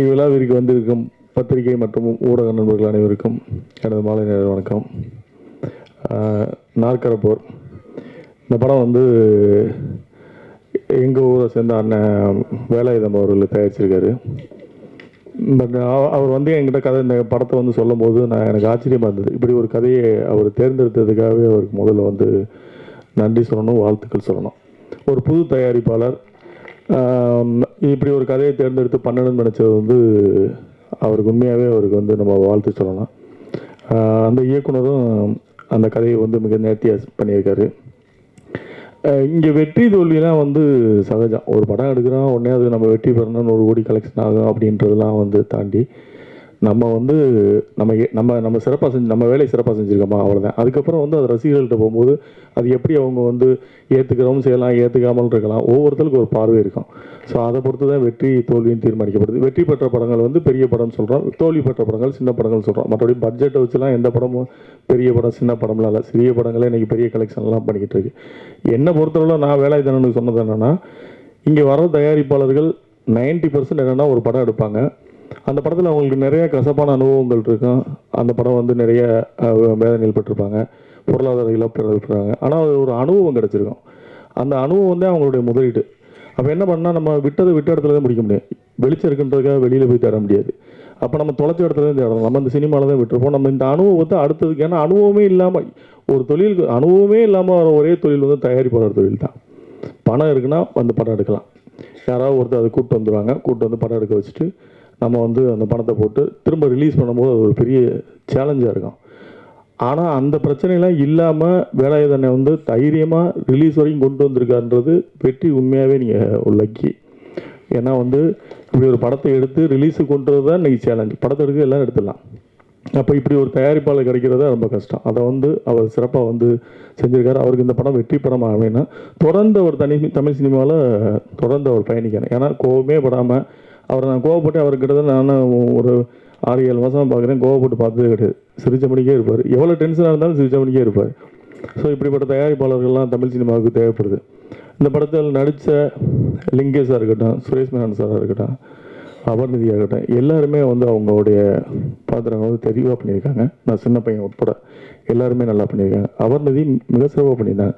இவ்விழாவிற்கு வந்திருக்கும் பத்திரிகை மற்றும் ஊடக நண்பர்கள் அனைவருக்கும் எனது மாலை நேர வணக்கம். நாற்கரப்போர். இந்த படம் வந்து எங்கள் ஊரை சேர்ந்த அண்ணன் வேலாயுதம் அவர்கள் தயாரிச்சிருக்காரு. பட் அவர் வந்து என்கிட்ட கதை இந்த படத்தை வந்து சொல்லும் போது நான் எனக்கு ஆச்சரியமாக இருந்தது. இப்படி ஒரு கதையை அவர் தேர்ந்தெடுத்ததுக்காகவே அவருக்கு முதல்ல வந்து நன்றி சொல்லணும் வாழ்த்துக்கள் சொல்லணும். ஒரு புது தயாரிப்பாளர் இப்படி ஒரு கதையை தேர்ந்தெடுத்து பண்ணணும்னு நினச்சது வந்து அவருக்கு உண்மையாகவே அவருக்கு வந்து நம்ம வாழ்த்து சொல்லலாம். அந்த இயக்குனரும் அந்த கதையை வந்து மிக நேர்த்தியாக பண்ணியிருக்காரு. இங்கே வெற்றி தோல்விலாம் வந்து சகஜம். ஒரு படம் எடுக்கிறோம் உடனே அது நம்ம வெற்றி பெறணும் ஒரு கோடி கலெக்ஷன் ஆகும் அப்படின்றதெல்லாம் வந்து தாண்டி நம்ம வந்து நம்ம நம்ம நம்ம சிறப்பாக செஞ்சு நம்ம வேலையை சிறப்பாக செஞ்சுருக்கோமா அவ்வளோதான் அதுக்கப்புறம் வந்து அது ரசிகர்கள்ட்ட போகும்போது அது எப்படி அவங்க வந்து ஏற்றுக்கிறவும் செய்யலாம் ஏற்றுக்காமல் இருக்கலாம். ஒவ்வொருத்தருக்கும் ஒரு பார்வை இருக்கும். ஸோ அதை பொறுத்து தான் வெற்றி தோல்வியும் தீர்மானிக்கப்படுது. வெற்றி பெற்ற படங்கள் வந்து பெரிய படம் சொல்கிறோம் தோல்வி பெற்ற படங்கள் சின்ன படங்கள் சொல்கிறோம் மற்றபடி பட்ஜெட்டை வச்சுலாம் எந்த படமும் பெரிய படம் சின்ன படம்லாம் இல்லை. சிறிய படங்களே இன்றைக்கி பெரிய கலெக்ஷன்லாம் பண்ணிக்கிட்டு இருக்கு. என்னை பொறுத்தளவில் நான் வேலாயுதனனுக்கு சொன்னது என்னென்னா இங்கே வர தயாரிப்பாளர்கள் 90% பர்சன்ட் என்னென்னா ஒரு படம் எடுப்பாங்க. அந்த படத்தில் அவங்களுக்கு நிறைய கசப்பான அனுபவங்கள் இருக்கும். அந்த படம் வந்து நிறைய வேதனையில் பட்டிருப்பாங்க. பொருளாதார இழப்பு ஆனால் அது ஒரு அனுபவம் கிடச்சிருக்கும். அந்த அனுபவம் வந்து அவங்களுடைய முதலீடு அப்போ என்ன பண்ணால் நம்ம விட்டது விட்ட இடத்துல தான் முடிக்க முடியும். வெளிச்சம் இருக்குன்றதுக்காக வெளியில் போய் தேட முடியாது. அப்போ நம்ம தொலைச்ச இடத்துல தான் தேடணும். நம்ம இந்த சினிமாவில் தான் விட்டுருப்போம். நம்ம இந்த அனுபவத்தை அடுத்ததுக்கு ஏன்னா அனுபவமே இல்லாமல் ஒரு தொழிலுக்கு அனுபவமே இல்லாமல் வர ஒரே தொழில் வந்து தயாரிப்பாளர் தொழில் தான். பணம் இருக்குன்னா வந்து படம் எடுக்கலாம். யாராவது ஒருத்தர் அதை கூப்பிட்டு வந்துடுவாங்க கூப்பிட்டு வந்து படம் எடுக்க வச்சுட்டு நம்ம வந்து அந்த பணத்தை போட்டு திரும்ப ரிலீஸ் பண்ணும்போது அது ஒரு பெரிய சேலஞ்சாக இருக்கும். ஆனால் அந்த பிரச்சனைலாம் இல்லாமல் வேலாயுதனை வந்து தைரியமாக ரிலீஸ் வரைக்கும் கொண்டு வந்திருக்காருன்றது வெற்றி உண்மையாகவே நீங்கள் லக்கி ஏன்னா வந்து இப்படி ஒரு படத்தை எடுத்து ரிலீஸுக்கு கொண்டு வரதான் தான் இன்றைக்கி சேலஞ்சு படத்தை எடுக்க எல்லாம் எடுத்துடலாம். அப்போ இப்படி ஒரு தயாரிப்பாளர் கிடைக்கிறது ரொம்ப கஷ்டம். அதை வந்து அவர் சிறப்பாக வந்து செஞ்சிருக்காரு. அவருக்கு இந்த படம் வெற்றி படம் ஆகலைன்னா தொடர்ந்து அவர் தனி தமிழ் சினிமாவில் தொடர்ந்து அவர் பயணிக்கணும். ஏன்னா கோவமே படாமல் அவர் நான் கோவப்பட்டு அவர்கிட்ட நான் ஒரு ஆறு ஏழு மாதம் பார்க்குறேன். கோவப்பட்டு பார்த்ததே கிடையாது. சிரிச்சபடிக்கே இருப்பார். எவ்வளோ டென்ஷனாக இருந்தாலும் சிரிச்சபடிக்கே இருப்பார். ஸோ இப்படிப்பட்ட தயாரிப்பாளர்கள்லாம் தமிழ் சினிமாவுக்கு தேவைப்படுது. இந்த படத்தில் நடித்த லிங்கேஷாக இருக்கட்டும் சுரேஷ் மேனன் சாராக இருக்கட்டும் அபர்நிதியாக இருக்கட்டும் எல்லாருமே வந்து அவங்களுடைய பாத்திரங்கள் வந்து தெளிவாக பண்ணியிருக்காங்க. நான் சின்ன பையன் உட்பட எல்லாருமே நல்லா பண்ணியிருக்காங்க. அபர்நிதி மிக சிறப்பாக பண்ணியிருந்தாங்க.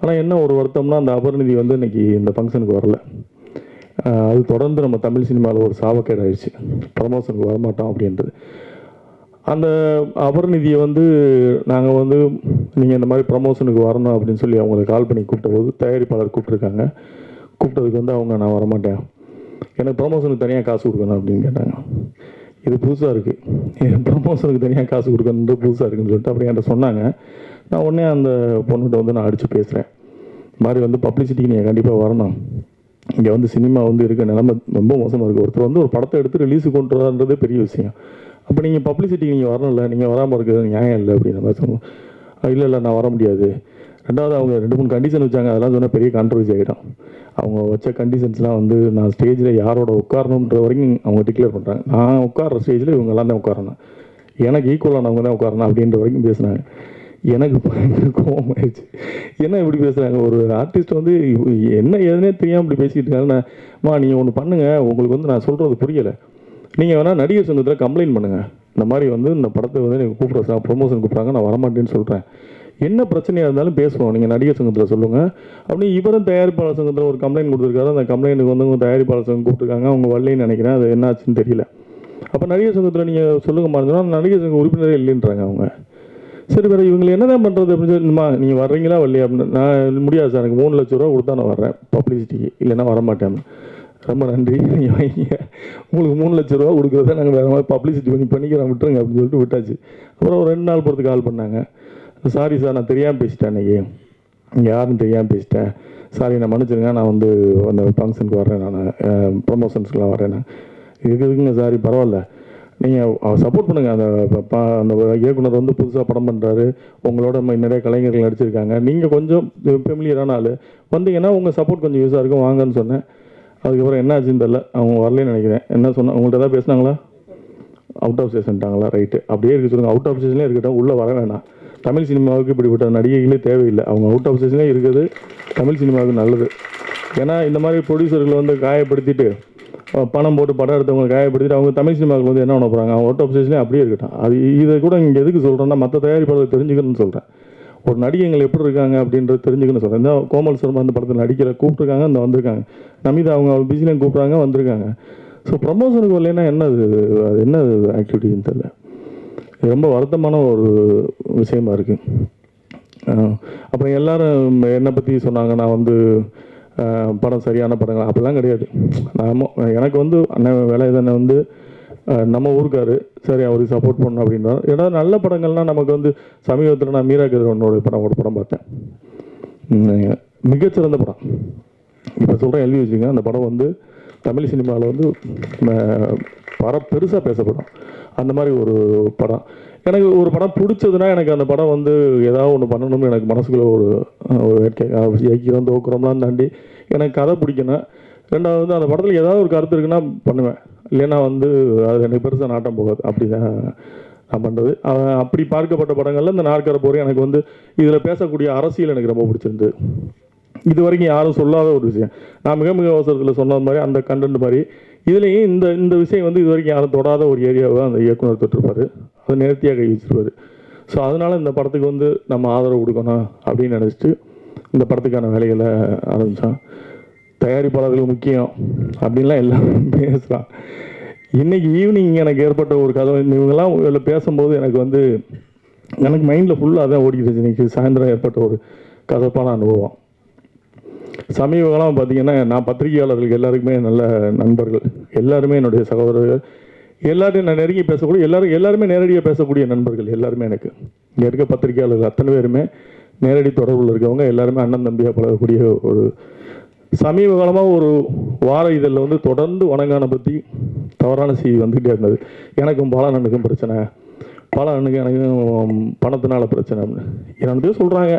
ஆனால் என்ன ஒரு வருத்தம்னா அந்த அபர்நிதி வந்து இன்னைக்கு இந்த ஃபங்க்ஷனுக்கு வரல. அது தொடர்ந்து நம்ம தமிழ் சினிமாவில் ஒரு சாவக்கேடு ஆயிடுச்சு ப்ரமோஷனுக்கு வரமாட்டோம் அப்படின்றது. அந்த அபர்நிதியை வந்து நாங்கள் வந்து நீங்கள் இந்த மாதிரி ப்ரமோஷனுக்கு வரணும் அப்படின்னு சொல்லி அவங்களை கால் பண்ணி கூப்பிட்டபோது தயாரிப்பாளர் கூப்பிட்ருக்காங்க கூப்பிட்டதுக்கு வந்து அவங்க நான் வரமாட்டேன். எனக்கு ப்ரமோஷனுக்கு தனியாக காசு கொடுக்கணும் அப்படின்னு கேட்டாங்க. இது புதுசாக இருக்குது ப்ரமோஷனுக்கு தனியாக காசு கொடுக்கணுன்றது புதுசாக இருக்குன்னு சொல்லிட்டு அப்படி என்கிட்ட சொன்னாங்க. நான் உடனே அந்த பொண்ணுகிட்ட வந்து நான் அடித்து பேசுகிறேன் மாதிரி வந்து பப்ளிசிட்டிக்கு நீங்கள் கண்டிப்பாக வரணும். இங்கே வந்து சினிமா வந்து இருக்க நிலமை ரொம்ப மோசமாக இருக்குது ஒருத்தர் வந்து ஒரு படத்தை எடுத்து ரிலீஸுக்கு கொண்டு வரான்றது பெரிய விஷயம். அப்போ நீங்கள் பப்ளிசிட்டிக்கு நீங்கள் வரணும்ல நீங்கள் வராமல் இருக்கிறது நியாயம் இல்லை அப்படின்னு மாதிரி சொன்னோம் இல்லை இல்லை நான் வர முடியாது. ரெண்டாவது அவங்க ரெண்டு மூணு கண்டிஷன் வச்சாங்க அதெல்லாம் சொன்னால் பெரிய கான்ட்ரவர்சி ஆகிடும் அவங்க வச்ச கண்டிஷன்ஸ்லாம் வந்து நான் ஸ்டேஜில் யாரோட உட்காரணுன்ற வரைக்கும் அவங்க டிக்ளேர் பண்ணுறாங்க நான் உட்கார்ற ஸ்டேஜில் இவங்க எல்லாம் தான் உட்காரணும். எனக்கு ஈக்குவலானவங்க தான் உட்காரணும் அப்படின்ற வரைக்கும் பேசுனாங்க. எனக்கு கோவம் ஆயிடுச்சு என்ன இப்படி பேசுகிறாங்க ஒரு ஆர்டிஸ்ட் வந்து என்ன ஏதுனே தெரியாமல் இப்படி பேசிக்கிட்டு இருக்காங்க மா நீங்கள் ஒன்று பண்ணுங்கள் உங்களுக்கு வந்து நான் சொல்கிறது புரியலை. நீங்கள் வேணால் நடிகர் சங்கத்தில் கம்ப்ளைண்ட் பண்ணுங்கள் இந்த மாதிரி வந்து இந்த படத்தை வந்து நீங்கள் கூப்பிட்ற ப்ரொமோஷன் கூப்பிட்றாங்க. நான் வரமாட்டேன்னு சொல்கிறேன் என்ன பிரச்சனையாக இருந்தாலும் பேசுவோம். நீங்கள் நடிகர் சங்கத்தில் சொல்லுங்கள் அப்படி இவரும் தயாரிப்பாளர் சங்கத்தில் ஒரு கம்ப்ளைண்ட் கொடுத்துருக்காரு. அந்த கம்ப்ளைண்ட்டுக்கு வந்து உங்கள் தயாரிப்பாளர் சங்கம் கூப்பிட்டுருக்காங்க. அவங்க வரலன்னு நினைக்கிறேன். அது என்ன ஆச்சுன்னு தெரியல. அப்போ நடிகர் சங்கத்தில் நீங்கள் சொல்லுங்க மறந்துன்னா நடிகர் சங்க உறுப்பினரே இல்லைன்றாங்க அவங்க. சரி வேறு இவங்களை என்னதான் பண்ணுறது அப்படின்னு சொல்லி நீங்கள் வர்றீங்களா வரலையா? அப்படின்னு நான் முடியாது சார் எனக்கு மூணு லட்ச ரூபா கொடுத்தா நான் வர்றேன். பப்ளிசிட்டிக்கு இல்லைன்னா வரமாட்டேன். ரொம்ப நன்றி. நீங்கள் வாங்கிங்க உங்களுக்கு மூணு லட்ச ரூபா கொடுக்குறத நாங்கள் வேறு மாதிரி பப்ளிசிட்டி பண்ணி பண்ணிக்கிறோம். விட்டுருங்க அப்படின்னு சொல்லிட்டு விட்டாச்சு. அப்புறம் ஒரு ரெண்டு நாள் பொறுத்து கால் பண்ணாங்க. சாரி சார் நான் தெரியாமல் பேசிட்டேன் அன்னைக்கு. இங்கே யாருன்னு தெரியாமல் பேசிட்டேன். சாரி நான் மன்னிச்சிருங்க. நான் வந்து அந்த ஃபங்க்ஷனுக்கு வரேன் நான் ப்ரொமோஷன்ஸ்க்குலாம் வரேன் நான். இதுக்கு இருக்குங்க சாரி பரவாயில்ல. நீங்கள் சப்போர்ட் பண்ணுங்கள் அந்த அந்த இயக்குனர் வந்து புதுசாக படம் பண்ணுறாரு உங்களோட ம- நிறைய கலைஞர்கள் நடிச்சிருக்காங்க. நீங்கள் கொஞ்சம் ஃபெமிலியரான ஆள். வந்தீங்கன்னா உங்கள் சப்போர்ட் கொஞ்சம் யூஸாக இருக்கும். வாங்கன்னு சொன்னேன். அதுக்கப்புறம் என்ன ஆச்சுன்னு தெரில அவங்க வரலன்னு நினைக்கிறேன். என்ன சொன்ன உங்கள்கிட்ட ஏதாவது பேசுனாங்களா? அவுட் ஆஃப் ஸ்டேஷன்ட்டாங்களா ரைட்டு அப்படியே இருக்க சொல்லுங்கள் அவுட் ஆஃப் ஸ்டேஷன்லேயே இருக்கட்டும். உள்ளே வர வேணாம். தமிழ் சினிமாவுக்கு இப்படிப்பட்ட நடிகைகளே தேவையில்லை. அவங்க அவுட் ஆஃப் ஸ்டேஷன்லேயே இருக்கிறது தமிழ் சினிமாவுக்கு நல்லது. ஏன்னா இந்த மாதிரி ப்ரொடியூசர்களை வந்து காயப்படுத்திட்டு பணம் போட்டு படம் எடுத்தவங்க காயப்படுத்திட்டு அவங்க தமிழ் சினிமாவுக்கு வந்து என்ன பண்ண போகிறாங்க அவங்க ஓட்டோ அப்சேஷனே அப்படியே இருக்கட்டும். அது இதை கூட இங்கே எதுக்கு சொல்கிறேன்னா மற்ற தயாரிப்பாளர் தெரிஞ்சுக்கணும்னு சொல்கிறேன் ஒரு நடிகைகள் எப்படி இருக்காங்க அப்படின்றது தெரிஞ்சுக்கணும்னு சொல்கிறேன் இந்த கோமல் சர்மா அந்த படத்தில் நடிக்கிற கூப்பிட்ருக்காங்க அந்த வந்திருக்காங்க. நமிதா அவங்க பிஸிலையும் கூப்பிட்றாங்க வந்திருக்காங்க. ஸோ ப்ரமோஷனுக்கு வரலன்னா என்ன அது அது என்ன ஆக்டிவிட்டின்னு தெரியல. ரொம்ப வருத்தமான ஒரு விஷயமா இருக்குது அப்புறம் எல்லாரும் என்னை பற்றி சொன்னாங்க. நான் வந்து படம் சரியான படங்கள். அப்படிலாம் கிடையாது. நாம எனக்கு வந்து அண்ணன் வேலையதனை வந்து நம்ம ஊருக்காரு. சரி அவருக்கு சப்போர்ட் பண்ணணும் அப்படின்னா ஏன்னா நல்ல படங்கள்லாம் நமக்கு வந்து சமீபத்தில் நான் மீரா கதிரவனோட படம் ஒரு படம் பார்த்தேன். மிகச்சிறந்த படம். இப்போ சொல்கிறேன் எழுதி வச்சுங்க அந்த படம் வந்து தமிழ் சினிமாவில் வந்து பர பெருசாக பேசப்படும். அந்த மாதிரி ஒரு படம். எனக்கு ஒரு படம் பிடிச்சதுன்னா எனக்கு அந்த படம் வந்து ஏதாவது ஒன்று பண்ணணும்னு எனக்கு மனசுக்குள்ள ஒரு அஹ், தோக்குறோம்லாம் தாண்டி எனக்கு கதை பிடிக்கணும் ரெண்டாவது வந்து அந்த படத்தில் ஏதாவது ஒரு கருத்து இருக்குன்னா பண்ணுவேன். இல்லைன்னா வந்து அது எனக்கு பெருசாக நாட்டம் போகாது. அப்படி தான் நான் பண்ணுறது அப்படி பார்க்கப்பட்ட படங்களில் இந்த நாற்கரை போகிற எனக்கு வந்து இதில் பேசக்கூடிய அரசியல் எனக்கு ரொம்ப பிடிச்சிருந்தது. இது வரைக்கும் யாரும் சொல்லாத ஒரு விஷயம். நான் மிக மிக அவசரத்தில் சொன்ன மாதிரி அந்த கண்டென்ட் மாதிரி இதுலேயும் இந்த இந்த விஷயம் வந்து இது வரைக்கும் யாரும் தொடாத ஒரு ஏரியாவை அந்த இயக்குனர் தொட்டிருப்பார். அதை நேர்த்தியாக கை வச்சிருப்பாரு. ஸோ அதனால் இந்த படத்துக்கு வந்து நம்ம ஆதரவு கொடுக்கணும் அப்படின்னு நினச்சிட்டு இந்த படத்துக்கான வேலைகளை ஆரம்பித்தான் தயாரிப்பாளர்கள் முக்கியம் அப்படின்லாம் எல்லாம் பேசுகிறான் இன்னைக்கு ஈவினிங் எனக்கு ஏற்பட்ட ஒரு கதை இவங்கெல்லாம் இதில் பேசும்போது எனக்கு வந்து எனக்கு மைண்டில் ஃபுல்லாக அதான் ஓடிக்கிட்டு இன்றைக்கி சாயந்தரம் ஏற்பட்ட ஒரு கசப்பான அனுபவம். சமீபகாலம் பார்த்திங்கன்னா பார்த்தீங்கன்னா நான் பத்திரிகையாளர்களுக்கு எல்லாருக்குமே நல்ல நண்பர்கள் எல்லாருமே என்னுடைய சகோதரர்கள் எல்லாரையும் நான் நெருங்கி பேசக்கூடிய எல்லாரும் எல்லாருமே நேரடியாக பேசக்கூடிய நண்பர்கள் எல்லாருமே எனக்கு. இங்கே இருக்க பத்திரிகையாளர்கள் அத்தனை பேருமே நேரடி தொடர்பில் இருக்கவங்க எல்லாருமே அண்ணன் தம்பியாக பழகக்கூடிய ஒரு சமீப காலமாக ஒரு வார இதழில் வந்து தொடர்ந்து வணங்கான பற்றி தவறான செய்தி வந்துகிட்டே இருந்தது. எனக்கும் பாலனனுக்கும் பிரச்சனை. பாலனனுக்கும் எனக்கும் பணத்தினால பிரச்சனை அப்படின்னு. என்னென்னதோ சொல்கிறாங்க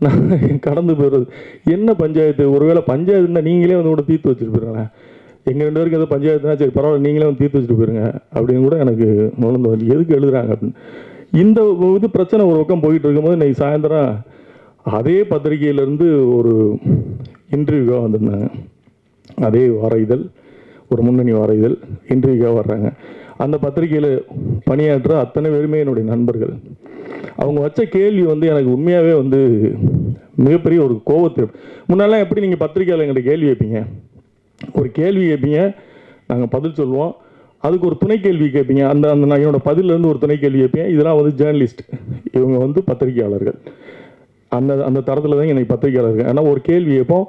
நான் கடந்து போயிடுறது. என்ன பஞ்சாயத்து? ஒருவேளை பஞ்சாயத்துன்னா நீங்களே வந்து கூட தீர்த்து வச்சுட்டு போயிருங்களேன் எங்கள் ரெண்டு பேருக்கு எதாவது பஞ்சாயத்துனா சரி பரவாயில்ல நீங்களே வந்து தீர்த்து வச்சுட்டு போயிருங்க அப்படின்னு கூட எனக்கு உணர்ந்து வந்து எதுக்கு எழுதுறாங்க அப்படின்னு. இந்த இது பிரச்சனை ஒரு பக்கம் போயிட்டு இருக்கும்போது இன்னைக்கு சாயந்தரம் அதே பத்திரிகையிலேருந்து ஒரு இன்டர்வியூவாக வந்திருந்தாங்க. அதே வார இதழ் ஒரு முன்னணி வார இதழ் இன்டர்வியூக்காக வர்றாங்க. அந்த பத்திரிகையில் பணியாற்ற அத்தனை பேருமே என்னுடைய நண்பர்கள். அவங்க வச்ச கேள்வி வந்து எனக்கு உண்மையாகவே வந்து மிகப்பெரிய ஒரு கோவத்தை முன்னெல்லாம் எப்படி நீங்கள் பத்திரிக்கையில் எங்கள்கிட்ட கேள்வி வைப்பீங்க ஒரு கேள்வி கேட்பீங்க நாங்கள் பதில் சொல்லுவோம். அதுக்கு ஒரு துணை கேள்வி கேட்பீங்க அந்த அந்த நான் என்னோட பதிலேருந்து ஒரு துணை கேள்வி கேட்பேன் இதெல்லாம் வந்து ஜேர்னலிஸ்ட் இவங்க வந்து பத்திரிகையாளர்கள். அந்த அந்த தரத்தில் தான் எனக்கு பத்திரிகையாளர்கள். ஆனால் ஒரு கேள்வி கேட்போம்.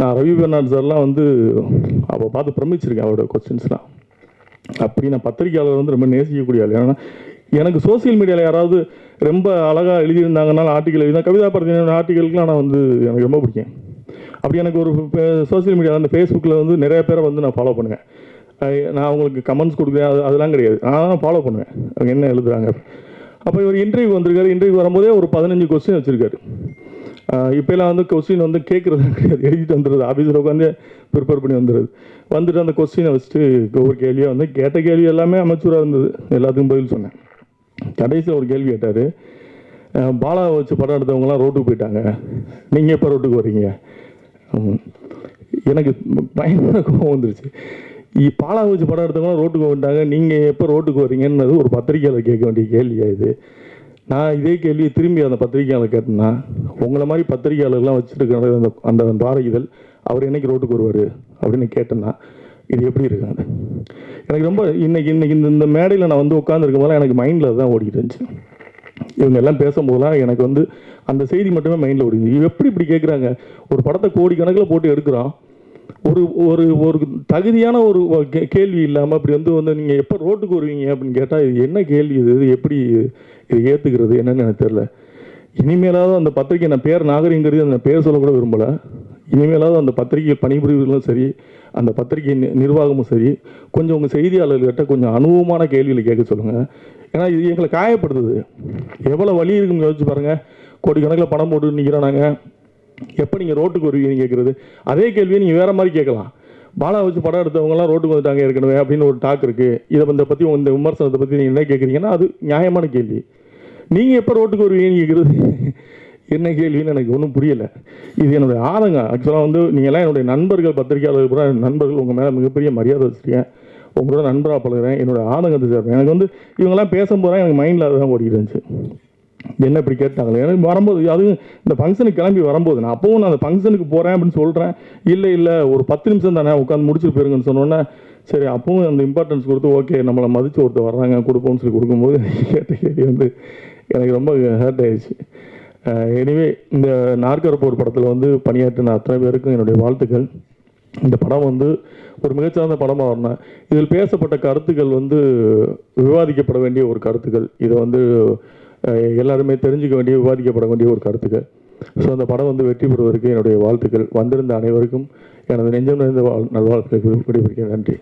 நான் ரவி பெர்னாட் சார்லாம் வந்து அவள் பார்த்து பிரமிச்சிருக்கேன் அவரோட கொஸ்டின்ஸ்லாம் அப்படி நான் பத்திரிக்கையாளர் வந்து ரொம்ப நேசிக்கக்கூடிய ஆள். ஏன்னா எனக்கு சோசியல் மீடியாவில் யாராவது ரொம்ப அழகாக எழுதியிருந்தாங்கன்னா ஆர்டிக்கல் எழுதினா கவிதா பரத்தின ஆர்டிக்கலுக்குலாம் நான் வந்து எனக்கு ரொம்ப பிடிக்கும். அப்படி எனக்கு ஒரு சோசியல் மீடியா அந்த ஃபேஸ்புக்கில் வந்து நிறைய பேரை வந்து நான் ஃபாலோ பண்ணுவேன். நான் அவங்களுக்கு கமெண்ட்ஸ் கொடுக்குறேன் அது அதெல்லாம் கிடையாது. நான் தான் ஃபாலோ பண்ணுவேன். அவங்க என்ன எழுதுறாங்க? அப்போ இவர் இன்டர்வியூ வந்திருக்காரு. இன்டர்வியூ வரும்போதே ஒரு பதினஞ்சு கொஸ்டின் வச்சுருக்காரு. இப்போலாம் வந்து கொஸ்டின் வந்து கேட்குறது கிடையாது. எழுதிட்டு வந்துடுது ஆஃபீஸில் உட்காந்து ப்ரிப்பேர் பண்ணி வந்துடுது வந்துட்டு அந்த கொஸ்டினை வச்சுட்டு ஒவ்வொரு கேள்வியாக வந்து கேட்ட கேள்வி எல்லாமே அமைச்சூராக இருந்தது. எல்லாத்துக்கும் பதில் சொன்னேன். கடைசியில் ஒரு கேள்வி கேட்டார். பாலாவை வச்சு படம் எடுத்தவங்களாம் ரோட்டுக்கு போயிட்டாங்க. நீங்கள் எப்போ ரோட்டுக்கு வர்றீங்க? எனக்கு பயங்கர கோவம் வந்துருச்சு. இ- பாலா வச்சு படம் எடுத்தவங்களாம் ரோட்டுக்கு வந்துட்டாங்க. நீங்கள் எப்போ ரோட்டுக்கு வரீங்கன்னு ஒரு பத்திரிக்கையாளர் கேட்க வேண்டிய கேள்வியா இது? நான் இதே கேள்வியை திரும்பி அந்த பத்திரிக்கையாளர் கேட்டேன்னா உங்களை மாதிரி பத்திரிக்கையாளர்கள்லாம் வச்சுருக்கிற அந்த அந்த வார இதழ் அவர் என்னைக்கு ரோட்டுக்கு வருவார் அப்படின்னு கேட்டேன்னா இது எப்படி இருக்காங்க எனக்கு ரொம்ப இன்னைக்கு இன்னைக்கு இந்த இந்த மேடையில் நான் வந்து உட்காந்துருக்கும் போதெல்லாம் எனக்கு மைண்டில் தான் ஓடிட்டு இருந்துச்சு. இவங்க எல்லாம் பேசும்போதெல்லாம் எனக்கு வந்து அந்த செய்தி மட்டுமே மைண்டில் ஓடிது எப்படி இப்படி கேட்குறாங்க ஒரு படத்தை கோடிக்கணக்கில் போட்டு எடுக்கிறான். ஒரு ஒரு ஒரு தகுதியான ஒரு கேள்வி இல்லாமல் அப்படி வந்து வந்து நீங்கள் எப்போ ரோட்டுக்கு வருவீங்க அப்படின்னு கேட்டால் இது என்ன கேள்வி இது? இது எப்படி இது? ஏற்றுக்கிறது என்னன்னு எனக்கு தெரில இனிமேலாவது அந்த பத்திரிக்கை நான் பேர் நாகரிகங்கிறது அந்த பேர் சொல்லக்கூட விரும்பலை. இனிமேலாவது அந்த பத்திரிகை பணிபுரிவர்களும் சரி அந்த பத்திரிகை நி- நிர்வாகமும் சரி கொஞ்சம் உங்கள் செய்தியாளர்கிட்ட கொஞ்சம் அனுபவமான கேள்விகளை கேட்க சொல்லுங்கள் ஏன்னா இது எங்களை காயப்படுத்துது. எவ்வளோ வழி இருக்குன்னு யோசிச்சு பாருங்கள் கோடிக்கணக்கில் பணம் போட்டு நிற்கிறோம் நாங்கள் எப்போ நீங்கள் ரோட்டுக்கு வருவீங்கன்னு கேட்குறது அதே கேள்வியை நீங்கள் வேறு மாதிரி கேட்கலாம். பாலா வச்சு படம் எடுத்தவங்கலாம் ரோட்டுக்கு வந்துட்டாங்க ஏற்கனவே அப்படின்னு ஒரு டாக் இருக்குது இதை இதை பற்றி இந்த விமர்சனத்தை பற்றி நீங்கள் என்ன கேட்குறீங்கன்னா அது நியாயமான கேள்வி. நீங்கள் எப்போ ரோட்டுக்கு வருவீங்கன்னு கேட்குறது என்ன கேள்வின்னு எனக்கு ஒன்றும் புரியலை. இது என்னுடைய ஆதங்க ஆக்சுவலாக வந்து நீங்கள்லாம் என்னுடைய நண்பர்கள் பத்திரிகையாளர்கள் கூட நண்பர்கள் உங்கள் மேலே மிகப்பெரிய மரியாதை வச்சுருக்கேன். உங்களோட நண்பராக பழகுறேன். என்னோட ஆதங்கத்தை சார் எனக்கு வந்து இவங்கெல்லாம் பேசும்போது எனக்கு மைண்டில் அதுதான் ஓடிக்கிட்டு இருந்துச்சு. என்ன இப்படி கேட்டாங்களே? எனக்கு வரும்போது அதுவும் இந்த ஃபங்க்ஷனுக்கு கிளம்பி வரும்போது நான் அப்போவும் நான் அந்த ஃபங்க்ஷனுக்கு போகிறேன் அப்படின்னு சொல்கிறேன் இல்லை இல்லை ஒரு பத்து நிமிஷம் தானே உட்காந்து முடிச்சுட்டு போயிருங்கன்னு சொன்னோன்னே சரி அப்பவும் அந்த இம்பார்ட்டன்ஸ் கொடுத்து ஓகே நம்மளை மதித்து ஒருத்தர் வர்றாங்க கொடுப்போம்னு சொல்லி கொடுக்கும்போது கேட்ட கேள்வி வந்து எனக்கு ரொம்ப ஹர்ட் ஆயிடுச்சு. எனிவே இந்த நாற்கரப்போர் படத்தில் வந்து பணியாற்றின அத்தனை பேருக்கும் என்னுடைய வாழ்த்துக்கள். இந்த படம் வந்து ஒரு மிகச்சிறந்த படமாக வரணும் இதில் பேசப்பட்ட கருத்துக்கள் வந்து விவாதிக்கப்பட வேண்டிய ஒரு கருத்துக்கள். இதை வந்து எல்லாருமே தெரிஞ்சுக்க வேண்டிய விவாதிக்கப்பட வேண்டிய ஒரு கருத்துக்கள். ஸோ அந்த படம் வந்து வெற்றி பெறுவதற்கு என்னுடைய வாழ்த்துக்கள். வந்திருந்த அனைவருக்கும் எனது நெஞ்சம் நிறைந்த வாழ் நல்வாழ்த்துக்கள். விடைபெறுகிறேன். நன்றி.